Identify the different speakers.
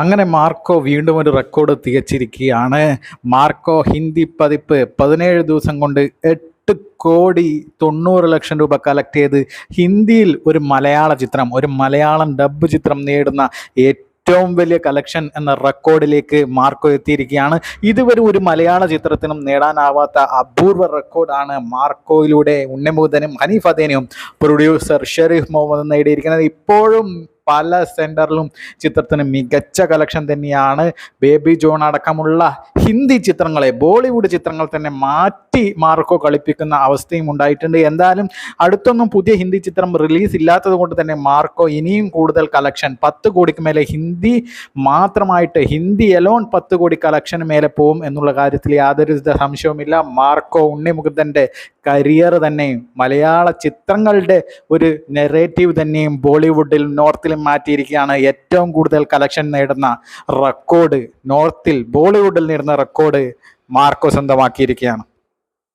Speaker 1: അങ്ങനെ മാർക്കോ വീണ്ടും ഒരു റെക്കോർഡ് തികച്ചിരിക്കുകയാണ്. മാർക്കോ ഹിന്ദി പതിപ്പ് പതിനേഴ് ദിവസം കൊണ്ട് എട്ട് കോടി തൊണ്ണൂറ് ലക്ഷം രൂപ കളക്ട് ചെയ്ത് ഹിന്ദിയിൽ ഒരു മലയാള ചിത്രം ഒരു മലയാളം ഡബ് ചിത്രം നേടുന്ന ഏറ്റവും വലിയ കളക്ഷൻ എന്ന റെക്കോർഡിലേക്ക് മാർക്കോ എത്തിയിരിക്കുകയാണ്. ഇതുവരെ ഒരു മലയാള ചിത്രത്തിനും നേടാനാവാത്ത അപൂർവ റെക്കോർഡാണ് മാർക്കോയിലൂടെ ഉണ്ണിമൂതനും ഹനീഫ് അദേനയും പ്രൊഡ്യൂസർ ഷെരീഫ് മുഹമ്മദ് നേടിയിരിക്കുന്നത്. ഇപ്പോഴും പല സെന്ററിലും ചിത്രത്തിന് മികച്ച കളക്ഷൻ തന്നെയാണ്. ബേബി ജോൺ അടക്കമുള്ള ഹിന്ദി ചിത്രങ്ങളെ ബോളിവുഡ് ചിത്രങ്ങൾ തന്നെ മാറ്റി മാർക്കോ കളിപ്പിക്കുന്ന അവസ്ഥയും ഉണ്ടായിട്ടുണ്ട്. എന്തായാലും അടുത്തൊന്നും പുതിയ ഹിന്ദി ചിത്രം റിലീസ് ഇല്ലാത്തത് കൊണ്ട് തന്നെ മാർക്കോ ഇനിയും കൂടുതൽ കളക്ഷൻ പത്ത് കോടിക്ക് മേലെ ഹിന്ദി മാത്രമായിട്ട് ഹിന്ദി എലോൺ പത്ത് കോടി കളക്ഷന് മേലെ പോവും എന്നുള്ള കാര്യത്തിൽ യാതൊരു സംശയവുമില്ല. മാർക്കോ ഉണ്ണിമുകുന്ദന്റെ കരിയർ തന്നെയും മലയാള ചിത്രങ്ങളുടെ ഒരു നെറേറ്റീവ് തന്നെയും ബോളിവുഡിൽ നോർത്തിലും മാറ്റിയിരിക്കുകയാണ്. ഏറ്റവും കൂടുതൽ കളക്ഷൻ നേടുന്ന റെക്കോർഡ് നോർത്തിൽ ബോളിവുഡിൽ നേടുന്ന റെക്കോർഡ് മാർക്കോ സ്വന്തമാക്കിയിരിക്കുകയാണ്.